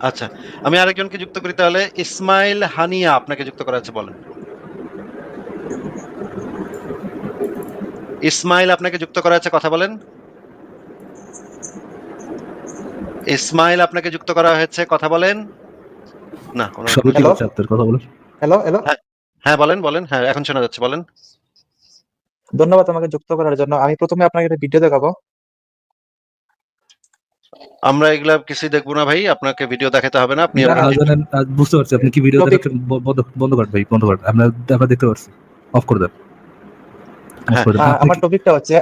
আচ্ছা আমি আরেকজনকে যুক্ত করি তাহলে। ইসমাইল হানিয়া আপনাকে যুক্ত করা আছে বলেন। ইসমাইল আপনাকে যুক্ত করা আছে কথা বলেন। ইসমাইল আপনাকে যুক্ত করা হয়েছে কথা বলেন। না কথা বলেন হ্যালো হ্যালো হ্যাঁ বলেন বলেন হ্যাঁ এখন শোনা যাচ্ছে বলেন। ধন্যবাদ আমাকে যুক্ত করার জন্য। আমি প্রথমে আপনাকে একটা ভিডিও দেখাবো। আমরা এগুলা কিছুই দেখব না ভাই আপনাকে ভিডিও দেখাতে হবে না আপনি বুঝতে পারছি আপনি কি ভিডিও বন্ধ বন্ধ করেন ভাই বন্ধ করেন আমরা আমরা দেখতে পারছি অফ করে দেন। হ্যাঁ, আমার টপিকটা হচ্ছে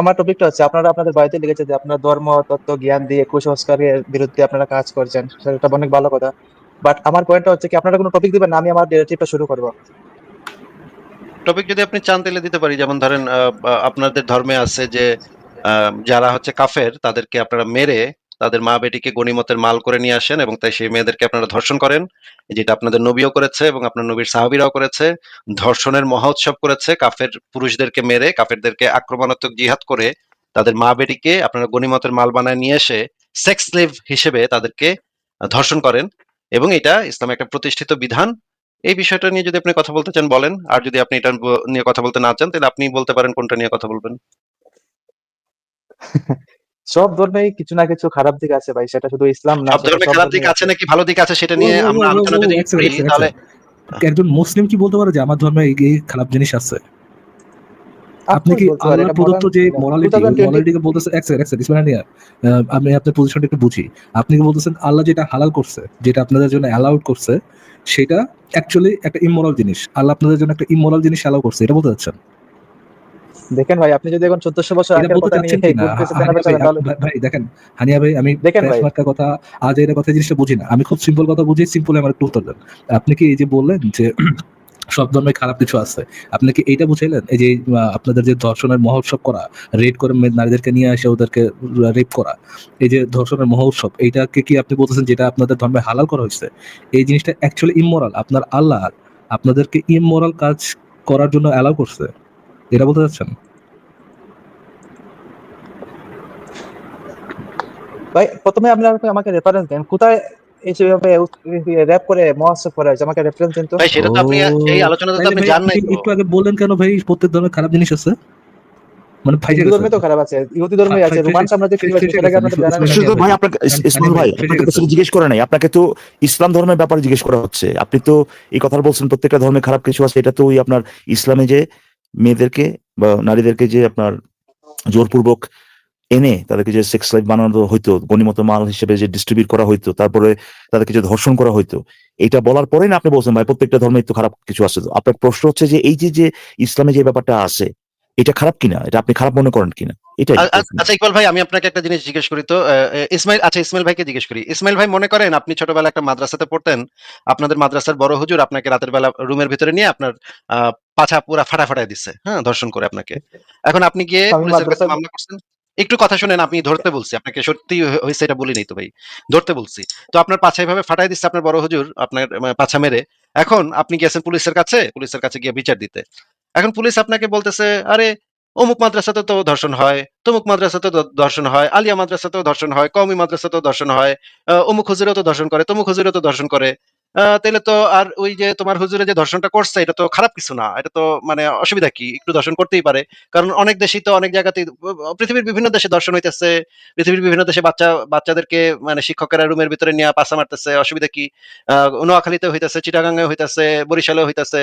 আমার টপিকটা হচ্ছে আপনারা আপনাদের বাড়িতে লিখেছে যে আপনারা ধর্ম তত্ত্ব জ্ঞান দিয়ে কুসংস্কারের বিরুদ্ধে আপনারা কাজ করছেন। সেটা অনেক ভালো কথা। বাট আমার পয়েন্টটা হচ্ছে কি আপনারা কোনো টপিক দিবেন না আমি আমার ডিরেক্টিভটা শুরু করব। টপিক যদি আপনি চান তাহলে দিতে পারি। যেমন ধরেন আপনাদের ধর্মে আছে যে যারা হচ্ছে কাফের, তাদেরকে আপনারা মেরে তাদের মা বেটিকে গনিমতের মাল করে নিয়ে আসেন এবং তাই সেই মেয়েদেরকে আপনারা ধর্ষণ করেন যেটা আপনাদের নবীও করেছে এবং আপনার নবীর সাহাবিরাও করেছে। ধর্ষণের মহোৎসব করেছে, কাফের পুরুষদেরকে মেরে, কাফেরদেরকে আক্রমণাত্মক জিহাদ করে তাদের মা বেটিকে আপনারা গনিমতের মাল বানায় নিয়ে এসে সেক্স স্লেভ হিসেবে তাদেরকে ধর্ষণ করেন এবং এটা ইসলামে একটা প্রতিষ্ঠিত বিধান। এই বিষয়টা নিয়ে যদি আপনি কথা বলতে চান বলেন, আর যদি আপনি এটা নিয়ে কথা বলতে না চান, তাহলে আপনি বলতে পারেন কোনটা নিয়ে কথা বলবেন। সব ধর্মেই কিছু না কিছু খারাপ দিক আছে ভাই সেটা শুধু ইসলাম না সব ধর্মে খারাপ দিক আছে নাকি ভালো দিক আছে সেটা নিয়ে আমরা আলোচনা যদি করি তাহলে একজন মুসলিম কি বলতে পারে যে আমার ধর্মে এই খারাপ জিনিস আছে? আপনি কি আল্লাহ প্রদত্ত যে মরালিটি 2020 মরালিটিকে বলতেছে এক সেকেন্ড এক সেকেন্ড ইসমাইল আমি আপনার পজিশনটা একটু বুঝি। আপনি কি বলতেছেন আল্লাহ যেটা হালাল করছে যেটা আপনাদের জন্য অ্যালাউড করছে সেটা অ্যাকচুয়ালি একটা ইমোরাল জিনিস। আল্লাহ আপনাদের জন্য একটা ইমোরাল জিনিস অ্যালাউ করছে এটা বলতে চাচ্ছেন? দেখেন ভাই আপনি যদি এখন চোদ্দশো বছর এটা আগের কথা নিয়ে ভাই দেখেন হানিয়া ভাই আমি দেখেন ভাই। কথা আজ এর কথা জিনিসটা বুঝি না। আমি খুব সিম্পল কথা বুঝি সিম্পল আমার একটু উত্তর দেন। আপনি কি এই যে বললেন যে সব ধর্মে খারাপ কিছু আছে আপনি কি এইটা বুঝাইলেন? এই যে আপনাদের যে ধর্ষণের মহোৎসব করা রেড করে নারীদেরকে নিয়ে এসে ওদেরকে রেপ করা এই যে ধর্ষণের মহোৎসব এইটাকে কি আপনি বলতেছেন যেটা আপনাদের ধর্মে হালাল করা হয়েছে? এই জিনিসটা অ্যাকচুয়ালি ইমোরাল আপনার আল্লাহ আপনাদেরকে ইমোরাল কাজ করার জন্য অ্যালাউ করছে। এটা বলতে চাচ্ছেন? ভাই প্রথমে আপনি আমাকে- রেফারেন্স দেন। কোথায় এই র্যাপ করে মহোৎসব করা হয়েছে? আমাকে রেফারেন্স দিন তো। ভাই সেটা তো আপনি এই আলোচনাতে তো আপনি জান নাই একটু আগে বললেন কেন ভাই প্রত্যেক ধরনের খারাপ জিনিস আছে? মানে ফাইজে ধর্মে তো খারাপ আছে ইহুদি ধর্মে আছে রোমান সাম্রাজ্যে কি ফে- সেটাকে আপনাদের জানা নেই। ভাই আপনাকে ইসমাইল ভাই আপনাকে তো জিজ্ঞেস করে নাই আপনাকে তো ইসলাম ধর্মের ব্যাপারে জিজ্ঞেস করা হচ্ছে। আপনি তো এই কথা বলছেন প্রত্যেকটা ধর্মে খারাপ কিছু আছে এটা তো ওই আপনার ইসলামে যে মেয়েদেরকে বা নারীদেরকে যে আপনার জোরপূর্বক এনে তাদেরকে যে সেক্স লাইফ বানানো হইতো গণিমত মাল হিসেবে যে ডিস্ট্রিবিউট করা হইতো তারপরে তাদেরকে যে ধর্ষণ করা হইতো এটা বলার পরেই না আপনি বলছেন ভাই প্রত্যেকটা ধর্মে তো খারাপ কিছু আছে তো? আপনার প্রশ্ন হচ্ছে যে এই যে যে ইসলামে যে ব্যাপারটা আছে এটা খারাপ কিনা? এটা আপনি খারাপ মনে করেন কিনা? আচ্ছা ইকবাল ভাই আমি আপনাকে একটা জিনিস জিজ্ঞেস করি তো ইসমাইল আচ্ছা ইসমাইল ভাইকে জিজ্ঞেস করি। ইসমাইল ভাই মনে করেন আপনি ছোটবেলায় একটা মাদ্রাসাতে পড়তেন আপনাদের মাদ্রাসার বড় হুজুর আপনাকে রাতের বেলা রুমের ভিতরে নিয়ে আপনার আহ, পাছা পুরা ফাটা ফাটাই দিচ্ছে হ্যাঁ ধর্ষণ করে আপনাকে। এখন আপনি গিয়ে পুলিশের কাছে মামলা করছেন? একটু কথা শুনেন, আমি ধরতে বলছি। আপনাকে সত্যি হয়েছে এটা বলি নাই তো ভাই। ধরতে বলছি। তো আপনার পাছা এভাবে ফাটাই দিচ্ছে আপনার বড় হুজুর, আপনার পাছা মেরে। এখন আপনি গিয়েছেন পুলিশের কাছে পুলিশের কাছে গিয়ে বিচার দিতে। এখন পুলিশ আপনাকে বলতেছে, আরে, অমুক মাদ্রাসাতে তো ধর্ষণ হয়, তমুক মাদ্রাসাতেও দ- ধর্ষণ হয়, আলিয়া মাদ্রাসাতেও ধর্ষণ হয়, কওমি মাদ্রাসাতেও ধর্ষণ হয় অমুক হুজুরেও তো ধর্ষণ করে, তমুক হুজুরেও তো ধর্ষণ করে। তাহলে তো আর ওই যে তোমার হুজুরে যে ধর্ষণটা করছে এটা তো খারাপ কিছু না। এটা তো মানে অসুবিধা কি? একটু ধর্ষণ করতেই পারে। কারণ অনেক দেশেই তো অনেক জায়গাতে পৃথিবীর বিভিন্ন দেশে ধর্ষণ হইতেছে। পৃথিবীর বিভিন্ন দেশে বাচ্চা বাচ্চাদেরকে মানে শিক্ষকেরা রুমের ভিতরে নিয়ে পাশা মারতেছে। অসুবিধা কি? আহ নোয়াখালীতে হইতেছে চিটাগাঙ্গে হইতেছে বরিশালে হইতেছে।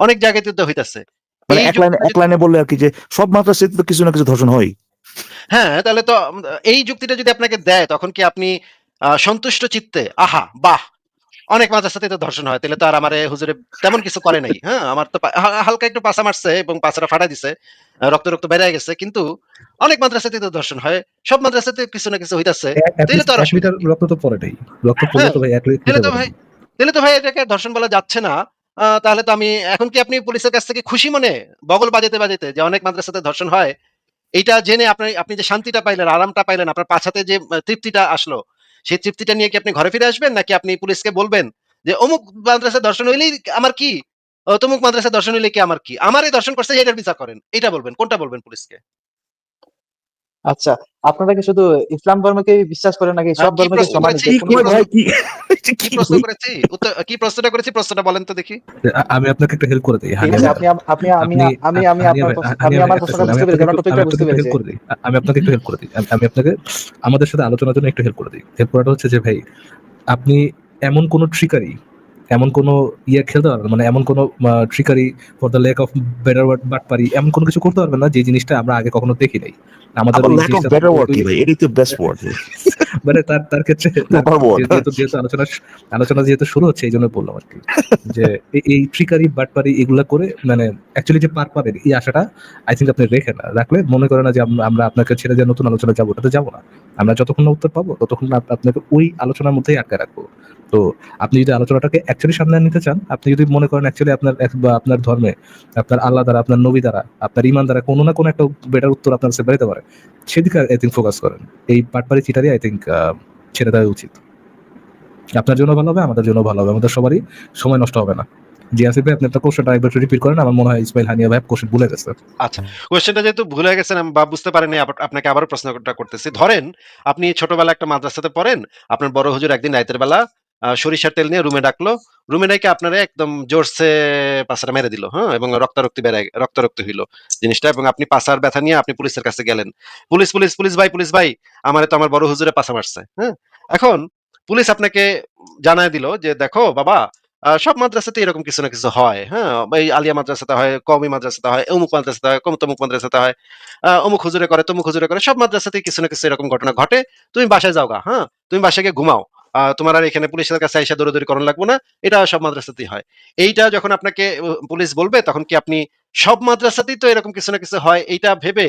অনেক জায়গাতে তো হইতেছে। মানে এক লাইনে এক লাইনে বললে আর কি যে সব মাদ্রাসাতে তো কিছু না কিছু ধর্ষণ হয় হ্যাঁ তাহলে তো এই যুক্তিটা যদি আপনাকে দেয় তখন কি আপনি সন্তুষ্ট চিত্তে আহা বাহ অনেক মাদ্রাসাতে তো ধর্ষণ হয় তাহলে তো আর আমার হুজুরে তেমন কিছু করে নাই। হ্যাঁ আমার তো হালকা একটু পাছা মারছে এবং পাছাটা ফাটা দিছে রক্ত রক্ত বেড়ে গেছে কিন্তু অনেক মাদ্রাসাতে তো ধর্ষণ হয় সব মাদ্রাসাতে কিছু না কিছু হইতাছে। তাহলে তো আর অসুবিধা রক্ত তো পরে নাই রক্ত পড়লে তো ভাই তাহলে তো ভাই তাহলে তো ভাই এটাকে ধর্ষণ বলা যাচ্ছে না তাহলে তো আমি এখন কি আপনি পুলিশের কাছ থেকে খুশি মনে বগল বাজাতে বাজাতে যে অনেক মাদ্রাসাতে ধর্ষণ হয় এইটা জেনে আপনি আপনি যে শান্তিটা পাইলেন আরামটা পাইলেন আপনার পাছাতে যে তৃপ্তিটা আসলো সেই তৃপ্তিটা নিয়ে কি আপনি ঘরে ফিরে আসবেন? নাকি আপনি পুলিশকে বলবেন যে, অমুক মাদ্রাসা দর্শন হইলেই আমার কি? তমুক মাদ্রাসায় দর্শন হইলে কি আমার কি? আমারই দর্শন করছে এটার বিচার করেন। এটা বলবেন, কোনটা বলবেন পুলিশকে? আচ্ছা আপনারা কি শুধু ইসলাম ধর্মকে বিশ্বাস করেন নাকি সব কি ধর্মকে সমান কি প্রশ্ন- করেছি? কি প্রশ্নটা করেছি? প্রশ্নটা বলেন তো দেখি। আমি আপনাকে একটা হেল্প করে দিই ভাই। আপনি আপনি আমি আমি আমি আমি আমার প্রশ্নটা বুঝতে পেরেছি আমার আপনাকে টপিকটা একটু- বুঝতে পেরেছি। আমি আপনাকে একটু হেল্প করে দিই আমি- আমি আপনাকে আমাদের সাথে আলোচনার জন্য একটু হেল্প করে দিই। হেল্প করাটা হচ্ছে যে ভাই আপনি এমন কোন ট্রিকারি এমন কোন ইয়ে খেলতে পারবে মানে এমন কোন trickery for the lack of better word but পারি এমন কোনো কিছু করতে পারবে না যে জিনিসটা আমরা আগে কখনো দেখি নাই। আমাদের মানে তার তার ক্ষেত্রে. যেহেতু যেহেতু আলোচনা আলোচনা যেহেতু শুরু হচ্ছে এই জন্য বললাম আর কি। যে এই- ট্রিকারি বাটপারি এগুলা করে মানে অ্যাকচুয়ালি যে পার পাবেন এই আশাটা আই থিঙ্ক আপনি রেখে না রাখলে মনে করে না যে আমরা আপনাকে ছেড়ে যে নতুন আলোচনা যাব ওটাতে যাব না। আমরা যতক্ষণ না উত্তর পাবো ততক্ষণ না আপনাকে ওই আলোচনার মধ্যেই আটকে রাখব। তো আপনি যদি আলোচনাটাকে অ্যাকচুয়ালি সামনে নিতে চান, আপনি যদি মনে করেন অ্যাকচুয়ালি আপনার বা আপনার ধর্মে, আপনার আল্লাহ দ্বারা, আপনার নবী দ্বারা, আপনার ইমান দ্বারা কোনো না কোনো একটা বেটার উত্তর আপনার কাছে বেরোতে পারে। সেদিকে আই থিঙ্ক ফোকাস করেন। এই পাটপারি চিটারি আই থিঙ্ক ছেড়ে দেওয়া উচিত। আপনার জন্য ভালো হবে, আমাদের জন্য ভালো হবে। আমাদের সবারই সময় নষ্ট হবে না। জি আসিফ ভাই, আপনি আপনার কোশ্চেনটা একবার রিপিট করেন, আমার মনে হয় ইসমাইল হানিয়া ভাই কোশ্চেন ভুলে গেছে। আচ্ছা কোশ্চেনটা যেহেতু ভুলে গেছেন বা বুঝতে পারেনি আবার আপনাকে আবারও প্রশ্নটা করতেছি। ধরেন, আপনি ছোটবেলা একটা মাদ্রাসাতে পড়েন, আপনার বড় হুজুর একদিন রাতের বেলা সরিষার তেল নিয়ে রুমে ডাকলো। রুমে ডেকে আপনারা একদম জোরসে পাশাটা মেরে দিল হ্যাঁ এবং রক্তারক্তি বেড়ে রক্তারক্তি হইল জিনিসটা এবং আপনি পাশার ব্যথা নিয়ে আপনি পুলিশের কাছে গেলেন। পুলিশ পুলিশ পুলিশ ভাই পুলিশ ভাই, আমারে তো আমার বড় হুজুরে পাশা মারছে হ্যাঁ। এখন পুলিশ আপনাকে জানায় দিল যে, দেখো বাবা সব মাদ্রাসাতে এরকম কিছু না কিছু হয় হ্যাঁ এই আলিয়া মাদ্রাসাতে হয় কমি মাদ্রাসাতে হয়, অমুক মাদ্রাসাতে হয় কম তমুক মাদ্রাসাতে হয় অমুক হুজুরে করে, তমুক হুজুরে করে, সব মাদ্রাসাতে কিছু না কিছু এরকম ঘটনা ঘটে। তুমি বাসায় যাও গা হ্যাঁ তুমি বাসায় গিয়ে ঘুমাও তোমার আর এখানে পুলিশের কাছে আইসা দৌড়াদৌড়ি করানো লাগবো না। এটা সব মাদ্রাসাতেই হয়। এইটা যখন আপনাকে পুলিশ বলবে, তখন কি আপনি সব মাদ্রাসাতেই তো এরকম কিছু না কিছু হয়? এইটা ভেবে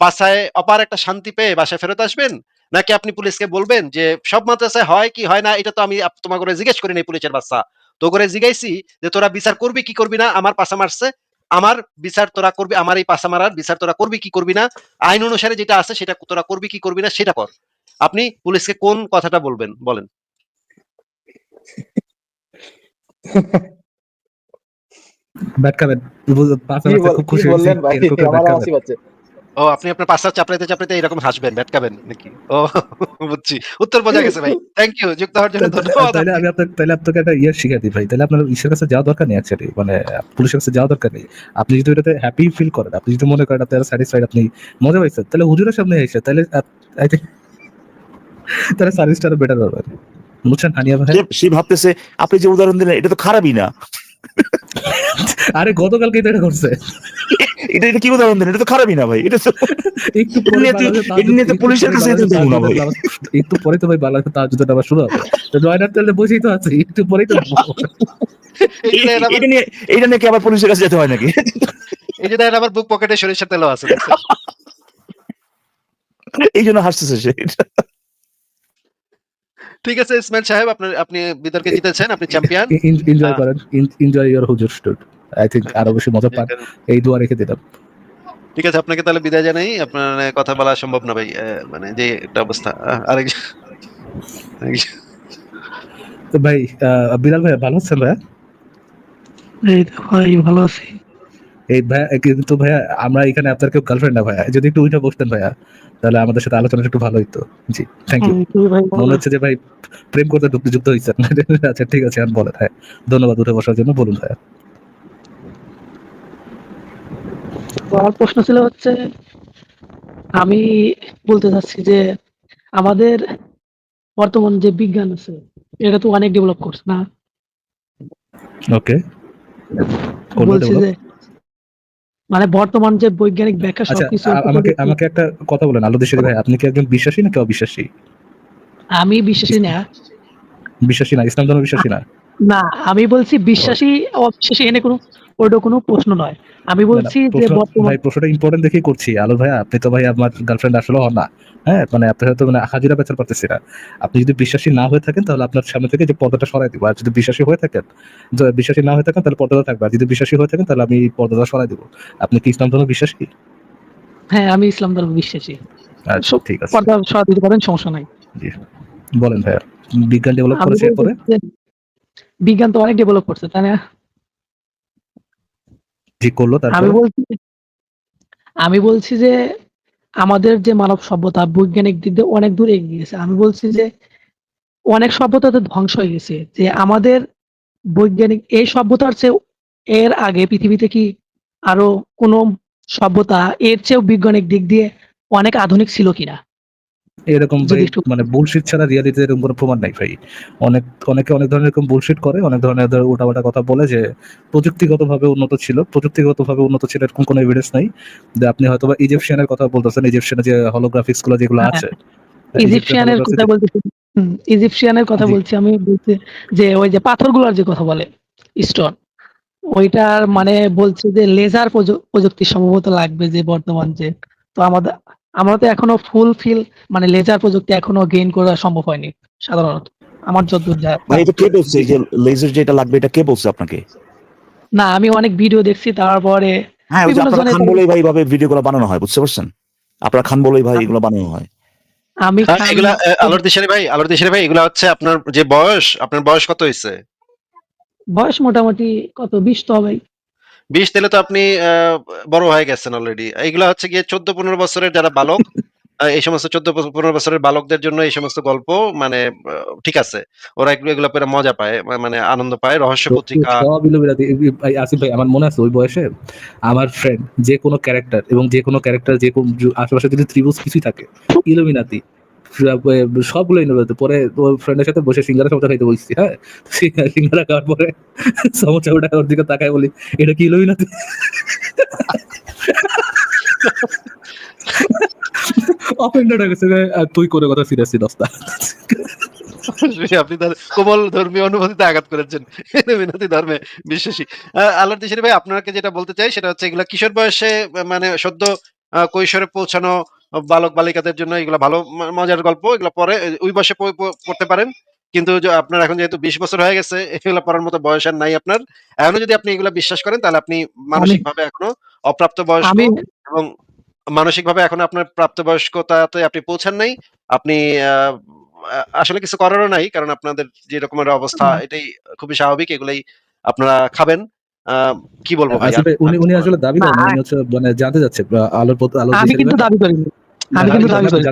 পাশায় অপার একটা শান্তি পেয়ে বাসায় ফেরত আসবেন? নাকি আপনি পুলিশকে বলবেন যে, সব মাদ্রাসায় হয় কি হয় না? এটা তো আমি তোমার করে জিজ্ঞেস করি নাই পুলিশের বাচ্চা। তো করে জিজ্ঞাইছি যে, তোরা বিচার করবি কি করবি না? আমার পাশা মারছে। আমার বিচার তোরা করবি, আমার এই পাশা মারার বিচার তোরা করবি কি করবি না? আইন অনুসারে যেটা আছে, সেটা তোরা করবি কি করবি না, সেটা কর। আপনি পুলিশকে কোন কথাটা বলবেন? বলেন। ও আপনি আপনার পাশা চাপড়াইতে চাপড়াইতে এরকম হাসবেন ব্যাটকাবেন নাকি? ও বুঝছি। উত্তর বোঝা গেছে ভাই। থ্যাংক ইউ যুক্ত হওয়ার জন্য তাহলে- ধন্যবাদ। তাহলে আমি আপনাকে তাহলে আপনাকে একটা ইয়ে শিখে দিই ভাই। তাহলে আপনার ইসের কাছে যাওয়া দরকার নেই অ্যাকচুয়ালি মানে পুলিশের কাছে যাওয়া দরকার নেই। আপনি যদি এটাতে হ্যাপি ফিল করেন আপনি যদি মনে করেন আপনার স্যাটিসফাইড আপনি মজা পাইছেন তাহলে হুজুরের সামনে এসে তাহলে আই থিঙ্ক তাহলে সার্ভিসটা আরও বেটার হবে। বুঝছেন হানিয়া ভাই। সে- ভাবতেছে আপনি যে উদাহরণ দিলেন এটা তো খারাপই না। আরে গতকালকে তো এটা করছে। এটা এটা কি উদাহরণ দিলেন? এটা তো খারাপই না ভাই এটা তো একটু পরে এটা নিয়ে তো পুলিশের কাছে যেতে হবে না ভাই। একটু পরে তো ভাই বাংলাদেশে তার জন্য আবার শুরু হবে। তো জয়নার তাহলে বসেই তো আছে একটু পরেই তো এটা নিয়ে এটা নিয়ে কি আবার পুলিশের কাছে যেতে হয় নাকি? এই যে দেখেন আবার বুক পকেটে সরিষার তেলও আছে এই জন্য হাসতেছে সে। ঠিক আছে ইসমাইল সাহেব আপনার আপনি বিতর্কে জিতেছেন আপনি চ্যাম্পিয়ন এনজয়। করেন এনজয় ইওর হুজুর স্টুড আই থিঙ্ক আরও বেশি মজা পান। এই দোয়া রেখে দিলাম। ঠিক আছে আপনাকে তাহলে বিদায় জানাই। আপনার কথা বলা সম্ভব না ভাই মানে যে একটা অবস্থা। তো ভাই আহ, বিলাল ভাই ভালো আছেন ভাই এই তো ভাই ভালো আছি। এই ভাই কিন্তু ভাইয়া আমরা এখানে আপনার কেউ গার্লফ্রেন্ড না ভাইয়া। যদি একটু উঠে বসতেন ভাইয়া তাহলে আমাদের সাথে আলোচনা একটু ভালো হইতো। জি থ্যাংক ইউ মনে হচ্ছে যে ভাই প্রেম করতে যুক্ত হয়েছেন আচ্ছা ঠিক আছে আর বলেন হ্যাঁ। ধন্যবাদ উঠে বসার জন্য বলুন ভাইয়া। আমার প্রশ্ন ছিল হচ্ছে আমি বলতে চাচ্ছি যে আমাদের বর্তমান যে বিজ্ঞান আছে এটা তো অনেক ডেভেলপ করছে না? ওকে বলছি যে মানে বর্তমান যে বৈজ্ঞানিক ব্যাখ্যা আচ্ছা সবকিছু আমাকে আমাকে একটা কথা বলেন আলো দেশের ভাই আপনি কি একজন বিশ্বাসী নাকি অবিশ্বাসী? আমি বিশ্বাসী না। বিশ্বাসী না ইসলাম ধর্ম বিশ্বাসী না? না আমি বলছি বিশ্বাসী অবিশ্বাসী এনে কোনো ওটা কোনো প্রশ্ন নয়। আমি বলছি যে ভাই প্রশ্নটা ইম্পর্টেন্ট দেখেই করছি। আলো ভাইয়া আপনি তো ভাই আমার গার্লফ্রেন্ড আসলে হন না। হ্যাঁ মানে আপনার হয়তো মানে হাজিরা বেচার পারতেছি না। আপনি যদি বিশ্বাসী না হয়ে থাকেন তাহলে আপনার সামনে থেকে যে পর্দাটা সরাই দিব। আর যদি বিশ্বাসী হয়ে থাকেন বিশ্বাসী না হয়ে থাকেন তাহলে পর্দাটা থাকবে। আর যদি বিশ্বাসী হয়ে থাকেন তাহলে আমি পর্দাটা সরাই দিব। আপনি কি ইসলাম ধর্ম বিশ্বাসী? হ্যাঁ আমি ইসলাম ধর্ম বিশ্বাসী। আচ্ছা ঠিক আছে। পর্দা সরা দিতে পারেন সমস্যা নাই। জি। বলেন ভাইয়া বিজ্ঞান ডেভেলপ করেছে এরপরে? বিজ্ঞান তো অনেক ডেভেলপ করছে তাই না? করল আমি বলছি আমি বলছি যে, আমাদের যে মানব সভ্যতা বৈজ্ঞানিক দিক দিয়ে অনেক দূর এগিয়ে গেছে। আমি বলছি যে, অনেক সভ্যতা ধ্বংস হয়ে গেছে। যে আমাদের বৈজ্ঞানিক, এই সভ্যতার চেয়ে এর আগে পৃথিবীতে কি আরও কোনো সভ্যতা এর চেয়েও বৈজ্ঞানিক দিক দিয়ে অনেক আধুনিক ছিল কিনা? এরকম মানে বুলশিট ছাড়া রিয়ালিটি এরকম কোনো প্রমাণ নাই ভাই। অনেক অনেকে অনেক ধরনের এরকম বুলশিট করে অনেক ধরনের ধর উল্টাপাল্টা কথা বলে যে প্রযুক্তিগতভাবে উন্নত ছিল প্রযুক্তিগতভাবে উন্নত ছিল এরকম কোনো এভিডেন্স নাই। যে আপনি হয়তো বা ইজিপশিয়ানের কথা বলতেছেন ইজিপশিয়ানের যে হলোগ্রাফিক্সগুলো যেগুলো হ্যাঁ, আছে। ইজিপশিয়ানের কথা বলতেছি। ইজিপশিয়ানের কথা বলছি আমি বলছি যে ওই যে পাথরগুলোর যে কথা বলে স্টোন ওইটার মানে বলছে যে লেজার প্রযুক্তি সম্ভবত লাগবে যে বর্তমান যে তো আমাদের আমরা তো এখনও ফুল ফিল মানে লেজার প্রযুক্তি এখনও গেইন করা সম্ভব হয়নি সাধারণত। আমার যতদূর যা ভাই এটা কে বলছে? যে লেজার যেটা লাগবে এটা কে বলছে আপনাকে? না আমি অনেক ভিডিও দেখছি তারপরে হ্যাঁ ওই যে আপনারা খান বলেই ভাই ভাবে ভিডিও গুলো বানানো হয় বুঝতে পারছেন? আপনারা খান বলেই ভাই এগুলো বানানো হয়। আমি হ্যাঁ, খান- এগুলা আলোর দিশারি ভাই আলোর দিশারি ভাই এগুলা হচ্ছে আপনার যে বয়স আপনার বয়স কত হয়েছে বয়স মোটামুটি কত বিশ তো হবে বিশ তেলে তো আপনি বড় হয়ে গেছেন অলরেডি এইগুলা হচ্ছে গিয়ে চোদ্দ পনেরো বছরের যারা বালক এই সমস্ত চোদ্দ পনেরো বছরের বালকদের জন্য এই সমস্ত গল্প মানে ঠিক আছে। ওরা এগুলো এগুলো পেরে মজা পায় মানে আনন্দ পায় রহস্য পত্রিকা। আসিফ ভাই আমার মনে আছে ওই বয়সে আমার ফ্রেন্ড যে কোনো ক্যারেক্টার এবং যে কোনো ক্যারেক্টার যে কোনো আশেপাশে যদি ত্রিভুজ কিছুই থাকে ইলুমিনাতি সবগুলো ইলুমিনাতি পরে ওর ফ্রেন্ডের সাথে বসে সিঙ্গারা সমস্যা খাইতে বলছি হ্যাঁ? সিঙ্গারা- খাওয়ার পরে সমস্যা ওটা ওর দিকে তাকায় বলি এটা কি ইলুমিনাতি অফেন্ডেড হয়ে গেছে তুই করে কথা সিরিয়াসলি দস্তা? আপনি তার কোমল ধর্মীয় অনুভূতিতে আঘাত করেছেন। বিনতি ধর্মে বিশ্বাসী। আহ, আল্লাহর ভাই আপনাকে যেটা বলতে চাই সেটা হচ্ছে এগুলা কিশোর বয়সে মানে সদ্য কৈশোরে পৌঁছানো বালক বালিকাদের জন্য এগুলো ভালো মজার গল্প এগুলো পরে ওই বয়সে পড়তে পারেন। কিন্তু আপনার এখন যেহেতু বিশ বছর হয়ে গেছে এগুলো পড়ার মতো বয়স আর নাই আপনার। এখনও যদি আপনি এগুলো বিশ্বাস করেন তাহলে আপনি মানসিকভাবে এখনও অপ্রাপ্ত বয়স্ক আমি এবং মানসিকভাবে এখনও আপনার প্রাপ্তবয়স্কতাতে আপনি পৌঁছান নাই। আপনি আসলে কিছু করারও নাই কারণ আপনাদের যে রকমের অবস্থা এটাই খুবই স্বাভাবিক এগুলাই আপনারা খাবেন। আহ, কি বলব ভাই আসলে উনি উনি আসলে দাবি করেন উনি হচ্ছে মানে জানতে যাচ্ছে আলোর পথ আলোর আমি কিন্তু। দাবি করিনি। আমি কিন্তু দাবি করি।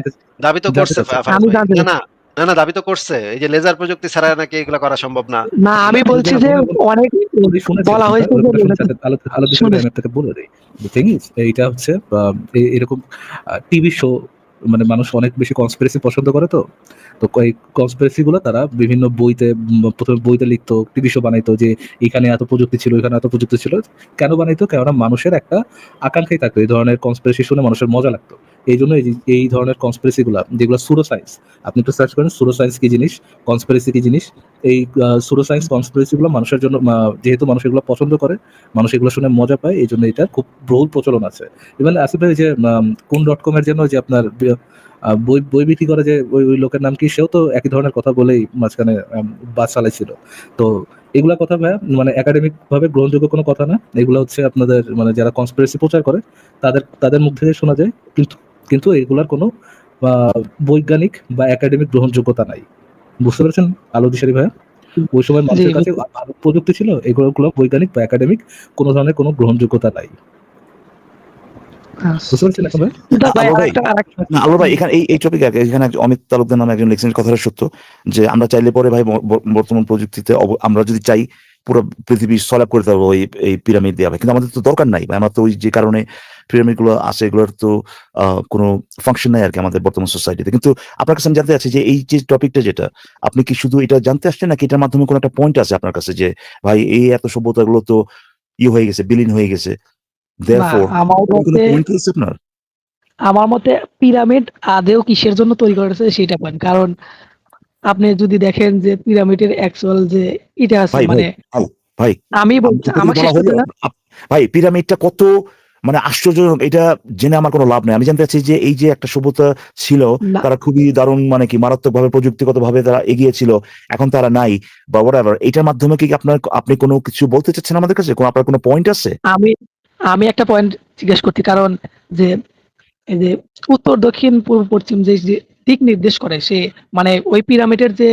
দাবি তো করছে আমি জানতে না না না দাবি তো করছে। এই যে লেজার প্রযুক্তি ছাড়া নাকি এগুলো করা সম্ভব না। না আমি বলছি যে অনেক বলা হয়েছে যে হচ্ছে এরকম টিভি শো মানে মানুষ অনেক বেশি কনস্পিরেসি পছন্দ করে তো। তো এই কনস্পিরেসি গুলো তারা বিভিন্ন বইতে প্রথমে বইতে লিখতো টিভি শো বানাইতো যে এখানে এত প্রযুক্তি ছিল এখানে এত প্রযুক্তি ছিল। কেন বানাইতো? কেননা মানুষের একটা আকাঙ্ক্ষাই থাকতো। এই ধরনের কনস্পিরেসি শুনে মানুষের মজা লাগতো। এই জন্য এই ধরনের কনস্পিরেসি গুলা, যেগুলো সুরো সায়েন্স আপনি একটু সার্চ করেন সুরো সায়েন্স কি জিনিস কনস্পিরেসি কি জিনিস, এই সুরো সায়েন্স কনস্পিরেসি গুলো মানুষের জন্য যেহেতু মানুষ এগুলো পছন্দ করে, মানুষ এগুলো শুনে মজা পায়, এই জন্য এটা খুব বহুল প্রচলন আছে। ইভেন আসিফ ভাই যে কোন ডট কম এর জন্য যে আপনার বই বই বিক্রি করে যে, ওই ওই লোকের নাম কি, সেও তো একই ধরনের কথা বলেই মাঝখানে বাস চালাইছিল। তো এগুলা কথা ভাই মানে একাডেমিক ভাবে গ্রহণযোগ্য কোনো কথা না। এগুলো হচ্ছে আপনাদের মানে যারা কনস্পিরেসি প্রচার করে, তাদের তাদের মুখ থেকে শোনা যায়। কিন্তু কিন্তু এগুলার কোনো বৈজ্ঞানিক বা একাডেমিক গ্রহণযোগ্যতা নাই। বুঝতে পেরেছেন আলো দিশারি ভাইয়া? ওই সময় মানুষের কাছে প্রযুক্তি ছিল এগুলো বৈজ্ঞানিক বা একাডেমিক কোনো ধরনের কোনো গ্রহণযোগ্যতা নাই। বুঝতে পারছেন এখন ভাই? এটা ভাই আলো ভাই। আরেকটা আরেকটা না আলো ভাই এখানে এই এই টপিক এখানে অমিত তালুকদার নামে একজন লিখছেন কথাটা সত্য যে আমরা চাইলে পরে ভাই বর্তমান প্রযুক্তিতে অব- আমরা যদি চাই পুরো পৃথিবী সলভ করে পারব এই এই পিরামিড দেওয়া কিন্তু আমাদের তো দরকার নাই। আমরা তো ওই যে কারণে পিরামিডগুলো আছে এগুলোর তো কোনো ফাংশন নাই আর কি আমাদের বর্তমান সোসাইটিতে কিন্তু আপনার কাছে আমি জানতে চাচ্ছি যে এই যে টপিকটা যেটা আপনি কি শুধু এটা জানতে আসছেন নাকি এটার মাধ্যমে কোনো একটা পয়েন্ট আছে আপনার কাছে যে ভাই এই এত সভ্যতা গুলো তো ই হয়ে গেছে বিলীন হয়ে গেছে। মতে আমার মতে পিরামিড আদেও কিসের জন্য তৈরি করেছে সেটা পয়েন্ট কারণ আপনি যদি দেখেন যে পিরামিডের অ্যাকচুয়াল যে এটা আছে মানে ভাই, আমি বলছি আমার ভাই পিরামিডটা কত মানে আশ্চর্যজনক এটা জেনে আমার কোনো লাভ নেই। আমি জানতে চাচ্ছি যে এই যে একটা সভ্যতা ছিল তারা খুবই দারুণ মানে কি মারাত্মক ভাবে প্রযুক্তিগত ভাবে তারা এগিয়ে ছিল এখন তারা নাই বা whatever এটার মাধ্যমে কি আপনার আপনি কোনো কিছু বলতে চাচ্ছেন আমাদের কাছে? কোন আপনার কোনো পয়েন্ট আছে? আমি আমি একটা পয়েন্ট জিজ্ঞেস করছি কারণ যে এই যে উত্তর দক্ষিণ পূর্ব পশ্চিম যে দিক নির্দেশ করে। সে মানে ওই পিরামিডের যে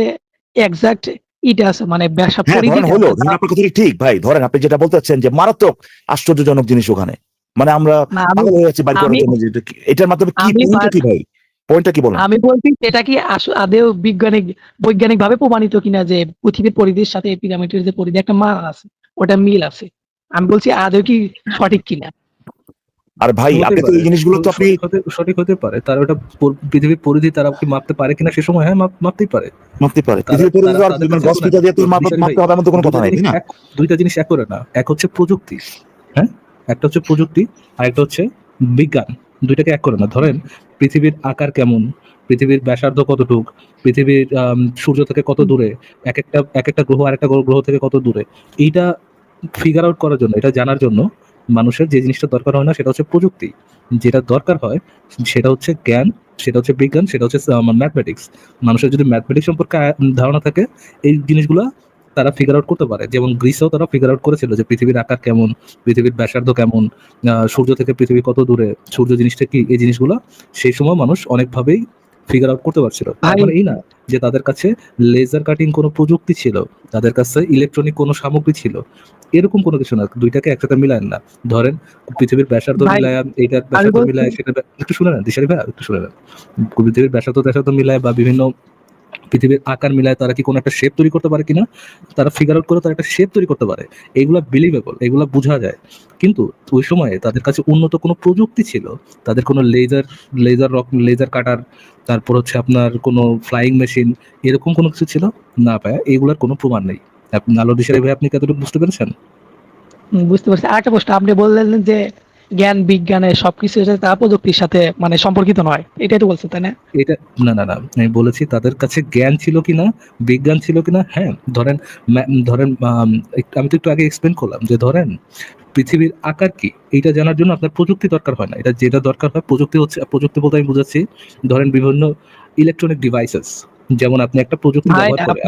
এক্সাক্ট ইটা আছে মানে হ্যাঁ হলো আপনার কথাটি ঠিক ভাই ধরেন আপনি যেটা বলতে চাচ্ছেন যে মারাত্মক আশ্চর্যজনক জিনিস ওখানে। মানে আমরা পাগল হয়ে যাচ্ছি বাইর করার জন্য যে এটা কি- এটার মাধ্যমে কি আমি পয়েন্টটা কি ভাই? পয়েন্টটা কি বলেন? আমি বলছি এটা কি আদেও বিজ্ঞানিক বৈজ্ঞানিক ভাবে প্রমাণিত কিনা যে পৃথিবীর পরিধির সাথে এই পিরামিডের যে পরিধি একটা মান আছে ওটা মিল আছে। আমি বলছি আদেও কি সঠিক কিনা? আর ভাই আপনি তো এই জিনিসগুলো তো আপনি সঠিক হতে- পারে। তার ওটা পৃথিবীর পরিধি তারা কি মাপতে পারে কিনা সে সময় হ্যাঁ মাপ- মাপতেই পারে। মাপতে পারে। পৃথিবীর পরিধি আর মানে গস মিটার দিয়ে তো কোনো- মাপতে হবে এমন তো কোনো কথা নাই না? দুইটা জিনিস এক করে না। এক হচ্ছে প্রযুক্তি হ্যাঁ? একটা হচ্ছে প্রযুক্তি আর একটা হচ্ছে বিজ্ঞান। দুইটাকে এক করে না। ধরেন পৃথিবীর আকার কেমন? পৃথিবীর ব্যাসার্ধ কতটুক? পৃথিবীর সূর্য থেকে কত দূরে? এক একটা এক একটা গ্রহ আর একটা গ্রহ থেকে কত দূরে? এইটা ফিগার আউট করার জন্য এটা জানার জন্য মানুষের যে জিনিসটা দরকার হয় না সেটা হচ্ছে প্রযুক্তি। যেটা দরকার হয় সেটা হচ্ছে জ্ঞান সেটা হচ্ছে বিজ্ঞান সেটা হচ্ছে ম্যাথমেটিক্স মানুষের যদি ম্যাথমেটিক্স সম্পর্কে ধারণা থাকে এই জিনিসগুলো তারা ফিগার আউট করতে পারে। যেমন গ্রিসেও তারা ফিগার আউট করেছিল যে পৃথিবীর আকার কেমন পৃথিবীর ব্যাসার্ধ কেমন সূর্য থেকে পৃথিবী কত দূরে সূর্য জিনিসটা কি এই জিনিসগুলো সেই সময় মানুষ অনেকভাবেই ফিগার আউট করতে পারছিল। তার ভাই- মানে এই না যে তাদের কাছে লেজার কাটিং কোনো প্রযুক্তি ছিল তাদের কাছে ইলেকট্রনিক কোনো সামগ্রী ছিল। এরকম কোনো কিছু না দুইটাকে একসাথে মিলায় না। ধরেন পৃথিবীর ব্যাসার্ধ মিলায় এইটার ব্যাসার্ধ মিলায় সেটা একটু শুনে না দিশারি ভাই একটু শুনে নেন। পৃথিবীর ব্যাসার্ধ ব্যাসার্ধ মিলায় বা বিভিন্ন পৃথিবীর আকার মিলায় তারা কি কোনো একটা শেপ তৈরি করতে পারে কিনা? তারা ফিগার আউট করে তারা একটা শেপ তৈরি করতে পারে। এগুলা বিলিভেবল এগুলা বোঝা যায়। কিন্তু ওই সময়ে তাদের কাছে উন্নত কোনো প্রযুক্তি ছিল। তাদের কোনো laser laser rock laser cutter তারপর হচ্ছে আপনার কোনো ফ্লাইং মেশিন এরকম কোনো কিছু ছিল? না পায় এগুলার কোনো প্রমাণ নেই। আপনি ভাই কতটুকু বুঝতে পেরেছেন? বুঝতে পারছি। আরেকটা প্রশ্ন আপনি বললেন যে জ্ঞান বিজ্ঞানের সবকিছু তা প্রযুক্তির সাথে মানে সম্পর্কিত নয়। এটাই তো বলছেন তাই না? এটা না না না আমি বলেছি তাদের কাছে জ্ঞান ছিল কিনা বিজ্ঞান ছিল কিনা হ্যাঁ ধরেন ধরেন আমি তো একটু আগে এক্সপ্লেন করলাম যে ধরেন পৃথিবীর আকার কি? এটা জানার জন্য আপনার প্রযুক্তি দরকার হয় না। এটা যেটা দরকার হয় প্রযুক্তি হচ্ছে প্রযুক্তি বলতে আমি বুঝাচ্ছি ধরেন বিভিন্ন ইলেকট্রনিক ডিভাইসেস যেমন আপনি একটা প্রযুক্তি ব্যবহার করে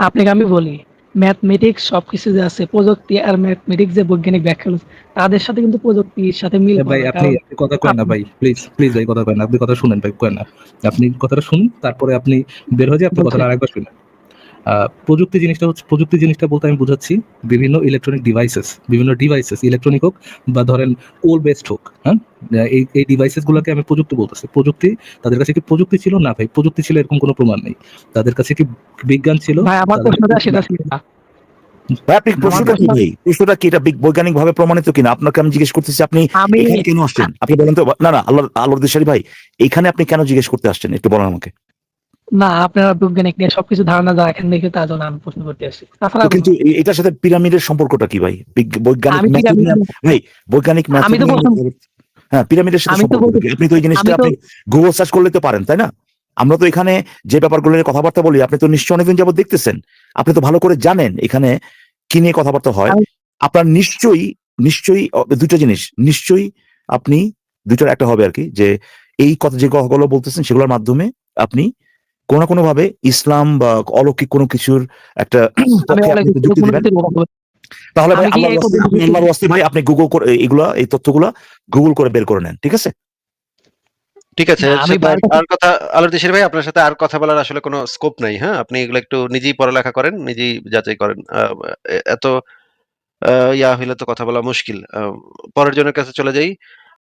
আপনাকে আমি বলি ম্যাথমেটিক্স সবকিছু যে আছে প্রযুক্তি আর ম্যাথমেটিক্স যে বৈজ্ঞানিক ব্যাখ্যা আছে তাদের সাথে কিন্তু প্রযুক্তির সাথে মিল ভাই আপনি কথা কয় না ভাই প্লিজ প্লিজ ভাই কথা কয় না আপনি কথা শুনেন ভাই কয় না। আপনি কথাটা শুনুন তারপরে আপনি বের হয়ে যান আপনি। কথাটা আরেকবার শুনেন। প্রযুক্তি জিনিসটা হচ্ছে প্রযুক্তি জিনিসটা বলতে আমি বুঝাচ্ছি বিভিন্ন ইলেকট্রনিক ডিভাইসেস বিভিন্ন ডিভাইসেস ইলেকট্রনিক হোক বা ধরেন কোল বেসড হোক হ্যাঁ? এই এই ডিভাইসেস গুলোকে আমি প্রযুক্তি বলতেছি। প্রযুক্তি তাদের কাছে কি প্রযুক্তি ছিল? না ভাই প্রযুক্তি ছিল এরকম কোনো প্রমাণ নেই। তাদের কাছে কি বিজ্ঞান ছিল? ভাই আমার প্রশ্নটা সেটা ছিল না ভাই আপনি প্রশ্নটা কি? ভাই প্রশ্নটা কি? এটা বৈজ্ঞানিক ভাবে প্রমাণিত কিনা? আপনাকে আমি জিজ্ঞেস করতেছি আপনি এখানে কেন আসছেন? আপনি বলেন তো না না আল্লাহ দেশারি ভাই এখানে আপনি কেন জিজ্ঞেস করতে আসছেন? একটু বলেন আমাকে। না আপনারা বৈজ্ঞানিক নিয়ে সবকিছু ধারণা যা এখন দেখে তার জন্য আমি প্রশ্ন করতে তাছাড়া কিন্তু এটার সাথে পিরামিডের সম্পর্কটা কি ভাই? বৈজ্ঞানিক ভাই বৈজ্ঞানিক আমি তো হ্যাঁ পিরামিডের সাথে সম্পর্ক আপনি তো ওই জিনিসটা আপনি গুগল সার্চ করলে তো পারেন তাই না? আমরা তো এখানে যে ব্যাপারগুলো নিয়ে কথাবার্তা বলি আপনি তো নিশ্চয়ই অনেকদিন যাবত দেখতেছেন। আপনি তো ভালো করে জানেন এখানে কি নিয়ে কথাবার্তা হয়। আপনার নিশ্চয়ই নিশ্চয়ই দুটো জিনিস। নিশ্চয়ই আপনি দুইটার একটা হবে আর কি যে এই কথা যে কথাগুলো বলতেছেন সেগুলোর মাধ্যমে আপনি কোনো না কোনো ভাবে ইসলাম বা অলৌকিক কোনো কিছুর একটা যুক্তি দিবেন। তাহলে ভাই আল্লাহর আপনি ভাই আপনি গুগল করে এগুলা এই তথ্যগুলা গুগল করে বের করে নেন ঠিক আছে? ঠিক আছে আর- কথা আলোর দেশের ভাই আপনার সাথে আর কথা বলার আসলে কোনো স্কোপ নাই হ্যাঁ? আপনি এগুলো একটু নিজেই পড়ালেখা করেন নিজেই যাচাই করেন। আহ, এত আহ, ইয়া হইলে তো কথা বলা মুশকিল। আহ, পরের জনের কাছে চলে যাই।